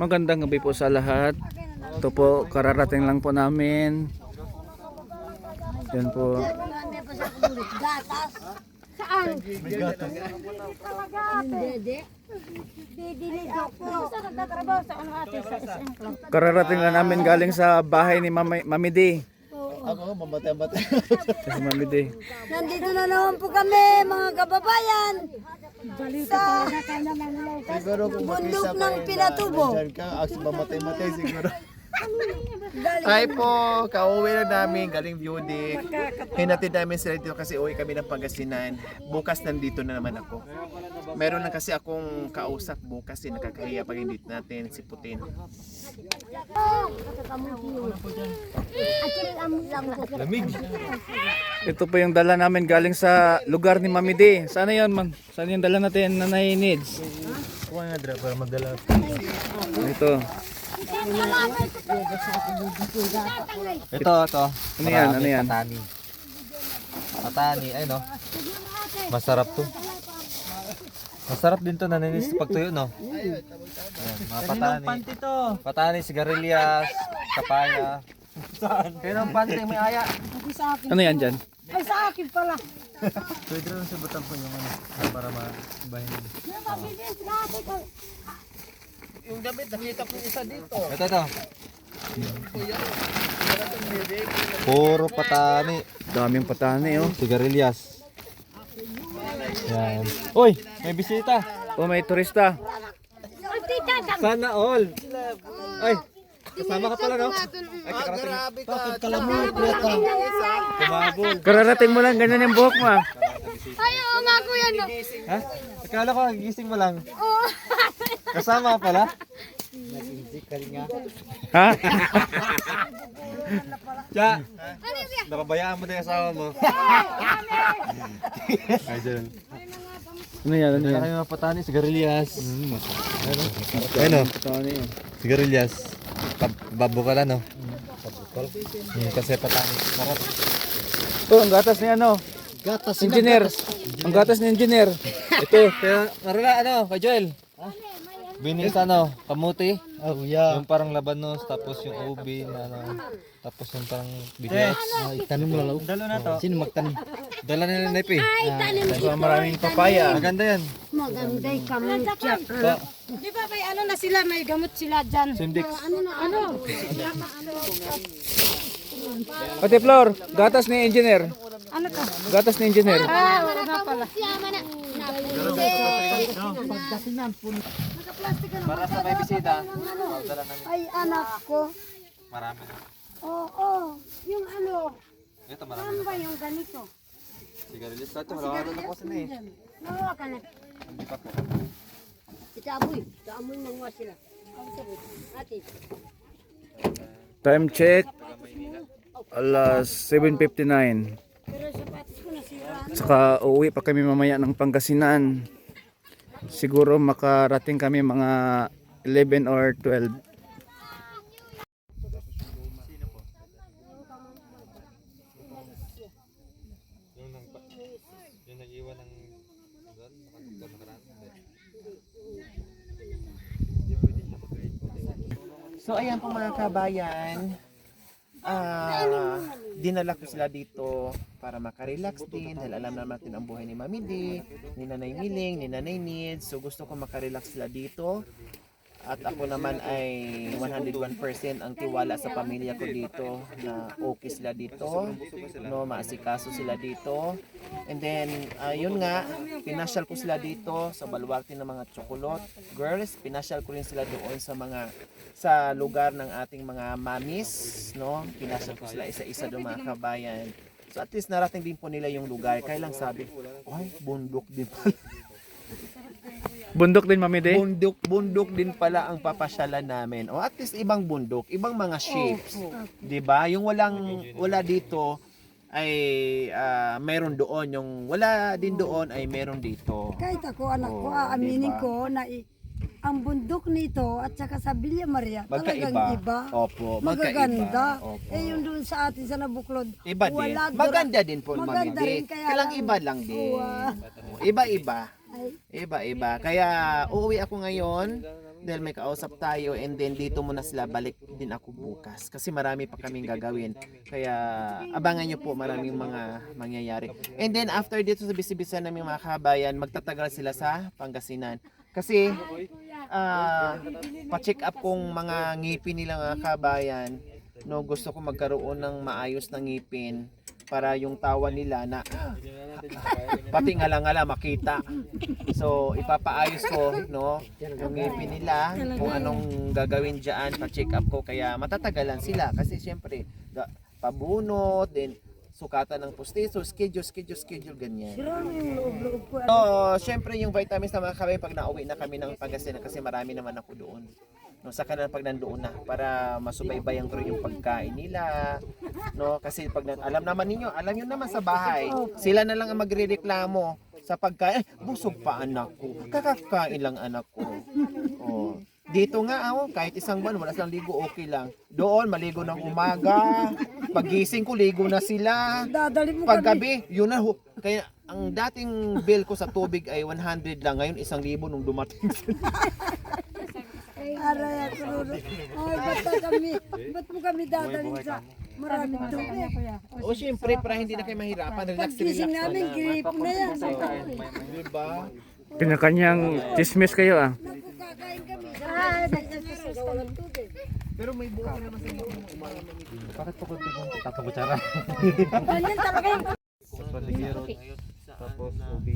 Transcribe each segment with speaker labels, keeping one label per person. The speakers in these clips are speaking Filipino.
Speaker 1: Magandang gabi po sa lahat. Ito po, kararating lang po namin. Yan po.
Speaker 2: Saan? May gatas. Ano?
Speaker 1: Kararating lang namin galing sa bahay ni Mami, Mami D.
Speaker 3: Ako, mamatay-matay.
Speaker 1: Kasi Mami D.
Speaker 2: Nandito na naman po kami, mga kababayan. Sa bundok ng Pinatubo.
Speaker 3: Diyan ka, aks mamatay-matay siguro. Hi po, kauwi na namin, galing Budik. Hinatid namin sila dito kasi uwi kami ng Pangasinan. Bukas nandito na naman ako. Meron na kasi akong kausap bukas, eh, nakakahiya pag hindi natin si Putin.
Speaker 1: Ito po yung dala namin galing sa lugar ni Mami D. Sana yun, man. Sana yung dala natin na needs.
Speaker 3: Kuha nga dra para magdala.
Speaker 1: Ito.
Speaker 4: Ito, ito.
Speaker 1: Ano yan? Ano yan?
Speaker 4: Patani. Patani, ay no. Masarap to. Masarap din to naninis pag tuyo, no? Ayan, mga patani. Patani, sigarilyas, kapaya. Saan? Kaya ng panty, may aya.
Speaker 1: Ano yan dyan?
Speaker 2: Ay, sa akin pala.
Speaker 4: Pwede rin sa butang po yung ano, para mabahin.
Speaker 3: Yung damit, nakita ko isa dito.
Speaker 4: Ito, ito. Puro patani.
Speaker 1: Daming patani, oh.
Speaker 4: Sigarilyas. Yan. Uy, may bisita.
Speaker 1: Oh, may turista.
Speaker 4: Sana all. Ay, kasama ka pala, no? Ay, kakarating.
Speaker 3: Grabe ka.
Speaker 4: Kumabol.
Speaker 1: Kararating mo lang, ganyan yung buhok mo, ah.
Speaker 2: Ay, oo nga kuya, no.
Speaker 4: Ha? Akala ko nagigising mo lang. Kasama ka pala?
Speaker 1: Ha?
Speaker 4: Tiya! Napabayaan mo na yung asawa mo. Ay, dyan.
Speaker 1: Ano yan? Ano
Speaker 4: Ano
Speaker 1: yan?
Speaker 4: kayo mga patani? Sigarilyas. Ano? Ano?
Speaker 1: Patani, oh.
Speaker 4: Sigarilyas. Babukal ano? Hmm, kasi patani. Sarap.
Speaker 1: Oh, ang gatas ni ano?
Speaker 3: Gatas
Speaker 1: Engineer. Ang gatas ni engineer.
Speaker 4: Ito, kaya, marala ano, kay Joel? Binis ano, kamuti.
Speaker 3: Oh, yeah.
Speaker 4: Yung parang labanos, tapos yung ubi na ano, tapos yung parang bigas.
Speaker 3: Ah, itanim mo lang.
Speaker 4: Dalo na to.
Speaker 3: Sino magtanim?
Speaker 4: Dala nila na eh.
Speaker 1: So, maraming papaya.
Speaker 4: Maganda yan.
Speaker 2: Maganda yung kamutya.
Speaker 4: Pa,
Speaker 5: Di ba may ano na sila, may gamot sila dyan.
Speaker 4: Simdix.
Speaker 2: Ano na, ano?
Speaker 1: Ate Flor, gatas ni engineer.
Speaker 5: Ano to?
Speaker 1: Gatas ni engineer.
Speaker 5: Ah, wala na pala.
Speaker 4: Para sa may bisita. Dala ng
Speaker 2: Ay, anak ko.
Speaker 4: marami.
Speaker 2: Oo, yung ano,
Speaker 4: Ito marami.
Speaker 2: ano ba yung ganito?
Speaker 4: Sigarilyas na ito. Wala ka na po sila eh.
Speaker 2: Nawa ka na.
Speaker 4: Hindi pa po.
Speaker 2: Itaboy, taamoy mga sila. Ate,
Speaker 1: Time check. Alas 7.59.
Speaker 2: pero sapatos ko nasira.
Speaker 1: Saka uuwi pa kami mamaya ng Pangasinan. Siguro makarating kami mga 11 or 12.
Speaker 4: Yung nang yung nag-iwan ng doon, nakadoktor na karaan.
Speaker 3: So ayan po mga kabayan. Ah, dinala ko sila dito para makarelax din dahil alam naman natin ang buhay ni Mami D, ni Nanay Miling, ni Nanay Needs. So gusto ko makarelax sila dito. At ako naman ay 101% ang tiwala sa pamilya ko dito na okay sila dito, no, maasikaso sila dito. And then, ayun nga, pinasyal ko sila dito sa baluarte ng mga chocolate. Girls, pinasyal ko rin sila doon sa mga sa lugar ng ating mga mamis, no? Pinasyal ko sila isa-isa doon mga kabayan. So at least narating din po nila yung lugar. Kaya lang sabi, ay, bundok din pala.
Speaker 1: Bundok din, Mami De?
Speaker 3: Bundok, bundok din pala ang papasyalan namin. O at least ibang bundok, ibang mga shapes. 'Di ba? Yung walang wala dito ay ah, meron doon, yung wala din doon ay meron dito.
Speaker 2: Kahit ako, anak ko, aaminin
Speaker 3: diba?
Speaker 2: ko na i- ang bundok nito at saka sa Villa Maria talagang
Speaker 3: Magkaiba.
Speaker 2: iba.
Speaker 3: Opo,
Speaker 2: Magaganda.
Speaker 3: Opo.
Speaker 2: Eh yung doon sa atin sa Nabuklod.
Speaker 3: Iba din.
Speaker 2: wala dura-
Speaker 3: Maganda din po,
Speaker 2: Maganda
Speaker 3: Mami
Speaker 2: rin, kaya
Speaker 3: Kaya lang
Speaker 2: lang-
Speaker 3: iba lang din.
Speaker 2: Wow.
Speaker 3: Iba-iba. Iba-iba. Kaya uuwi ako ngayon dahil may kausap tayo and then dito muna sila. Balik din ako bukas kasi marami pa kaming gagawin. Kaya abangan nyo po maraming mga mangyayari. And then after dito sa bisibisa namin mga kabayan magtatagal sila sa Pangasinan. Kasi ah pa-check up kung mga ngipin nila mga kabayan no gusto ko magkaroon ng maayos na ngipin para yung tawa nila na pati ngala-ngala makita. So, ipapaayos ko, no, yung ngipin nila, kung anong gagawin dyan, pa-check up ko, kaya matatagalan sila. Kasi syempre, pabunot, then sukatan ng pustiso, schedule, schedule, schedule, ganyan. So, syempre yung vitamins na mga kabayan pag nauwi na kami ng Pangasinan kasi marami naman ako doon. No, sa kanila pag nandoon na para masubaybayan ko rin yung pagkain nila. No, kasi pag na- alam naman ninyo, alam niyo naman sa bahay, sila na lang ang magrereklamo sa pagkain. Eh, busog pa anak ko. Kakakain lang anak ko. Oh. Dito nga ako, kahit isang buwan, wala silang ligo, okay lang. Doon, maligo ng umaga. Pagising ko, ligo na sila. Paggabi, yun na. ho. Kaya ang dating bill ko sa tubig ay 100 lang. Ngayon, isang libo nung dumating sila.
Speaker 2: Ako Ay, ba't kami, ba't mo kami dadalhin sa maraming tubig?
Speaker 3: o syempre, para hindi na kayo mahirapan. Relax, relax na
Speaker 2: namin,
Speaker 3: lang.
Speaker 2: grip na yan.
Speaker 3: Diba?
Speaker 1: Kanya-kanyang chismis kayo ah.
Speaker 2: Naku, kakain kami. Ah, nagsasasaw sa walang tubig.
Speaker 3: Pero may buka naman sa inyo.
Speaker 4: Bakit pa kunti kong tatlong kutsara?
Speaker 2: Ganyan talaga yung
Speaker 4: Tapos ubi.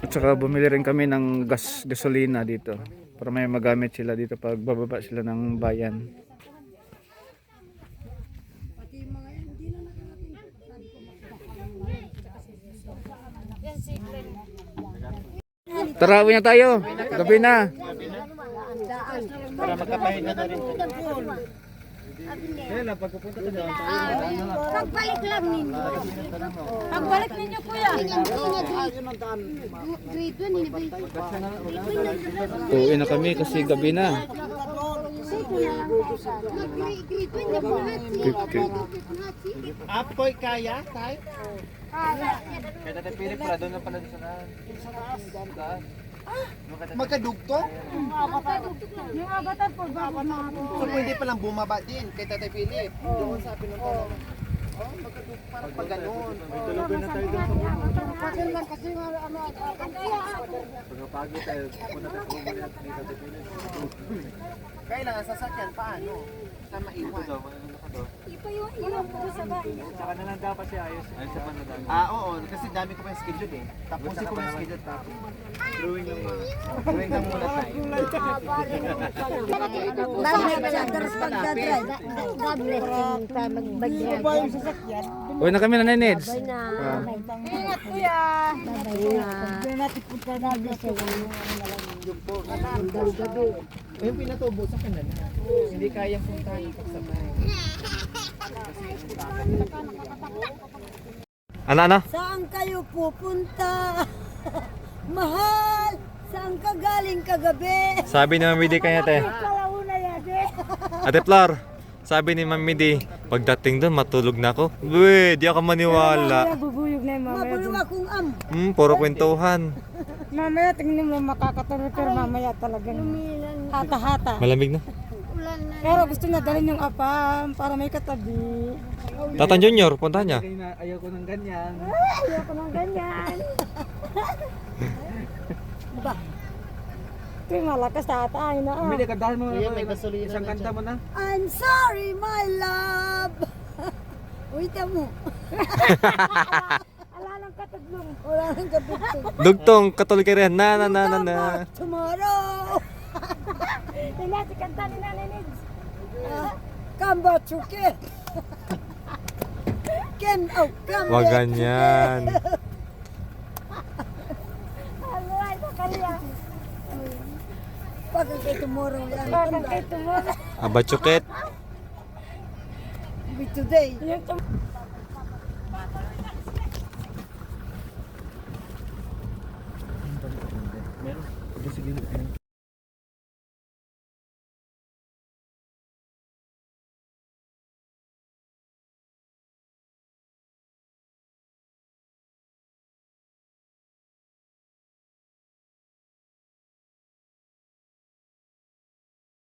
Speaker 1: At saka bumili rin kami ng gas gasolina dito para may magamit sila dito pag bababa sila ng bayan. Tara, uwi na tayo. Gabi na.
Speaker 3: Para magkapahinga na rin.
Speaker 2: Pagbalik lang ninyo. Pagbalik ninyo, kuya.
Speaker 1: Uwi na kami kasi gabi na. 50.
Speaker 3: Apoy kaya, tay?
Speaker 4: Kaya tatay Philip, para doon na pala sa naan.
Speaker 3: Magkadugto?
Speaker 2: Yung agatan po, bago na ako.
Speaker 3: So pwede palang bumaba din kay Tatay Philip. Doon sa pinuntahan. Oh, magkadugto parang pag ganun.
Speaker 2: Kasi lang kasi nga, ano,
Speaker 4: Pagkapagi tayo, punta tayo kung muli natin ni tatay Philip.
Speaker 3: Kailangan sasakyan paano? Sa maiwan.
Speaker 4: Na
Speaker 2: ipa yung ilang po sa bahay.
Speaker 4: Saka na lang dapat siya ayos. Ayos sa panadami.
Speaker 3: Ah, oo. Kasi dami ko pa yung schedule eh. Tapusin ko pa yung schedule tapos.
Speaker 4: Drawing lang muna.
Speaker 3: Gawin lang muna tayo.
Speaker 2: Dahil sa terus pagdadrive. God bless you sa mag-drive.
Speaker 1: Uwi na kami na Neds.
Speaker 2: Ingat kuya. Babay na. Doon natin punta na bless you.
Speaker 3: O yung pinatubo sa kanila. Hindi kayang puntahan yung pagsabay.
Speaker 4: Ano, ano?
Speaker 2: Saan kayo pupunta? Mahal! Saan ka galing kagabi?
Speaker 4: Sabi ni Mami Di kanya, te. Ate Flor, sabi ni Mami Di, pagdating doon matulog na ako. Uy, di ako maniwala.
Speaker 5: Bubuyog na yung mamaya.
Speaker 2: Mabulong akong am.
Speaker 4: Hmm, puro kwentuhan.
Speaker 5: Mamaya tingnan mo makakatulog pero mamaya talaga hata-hata.
Speaker 4: Malamig na.
Speaker 5: Pero gusto niya dalhin yung apam para may katabi.
Speaker 4: Tatan Junior, punta niya.
Speaker 5: Ayoko ng ganyan. ba? Ito yung malakas tatay na. ah.
Speaker 3: Kuya, may gasolina Isang kanta mo na.
Speaker 2: I'm sorry, my love. Wait mo.
Speaker 5: Ala ng katadlong.
Speaker 2: Wala nang kapitid.
Speaker 4: Dugtong, katuloy ka rin. Na, na, na, na, na.
Speaker 2: Tomorrow.
Speaker 5: Tingnan si kanta ni Nanay Nids.
Speaker 2: Ah, Come back to Ken. Ken, oh, come
Speaker 4: Wag
Speaker 2: back to
Speaker 4: ganyan.
Speaker 5: Ano ay sakaliya.
Speaker 2: Pag kay tomorrow yan.
Speaker 5: Bakit kay tumulong?
Speaker 4: Aba, chukit.
Speaker 2: Be today.
Speaker 5: Yung tum-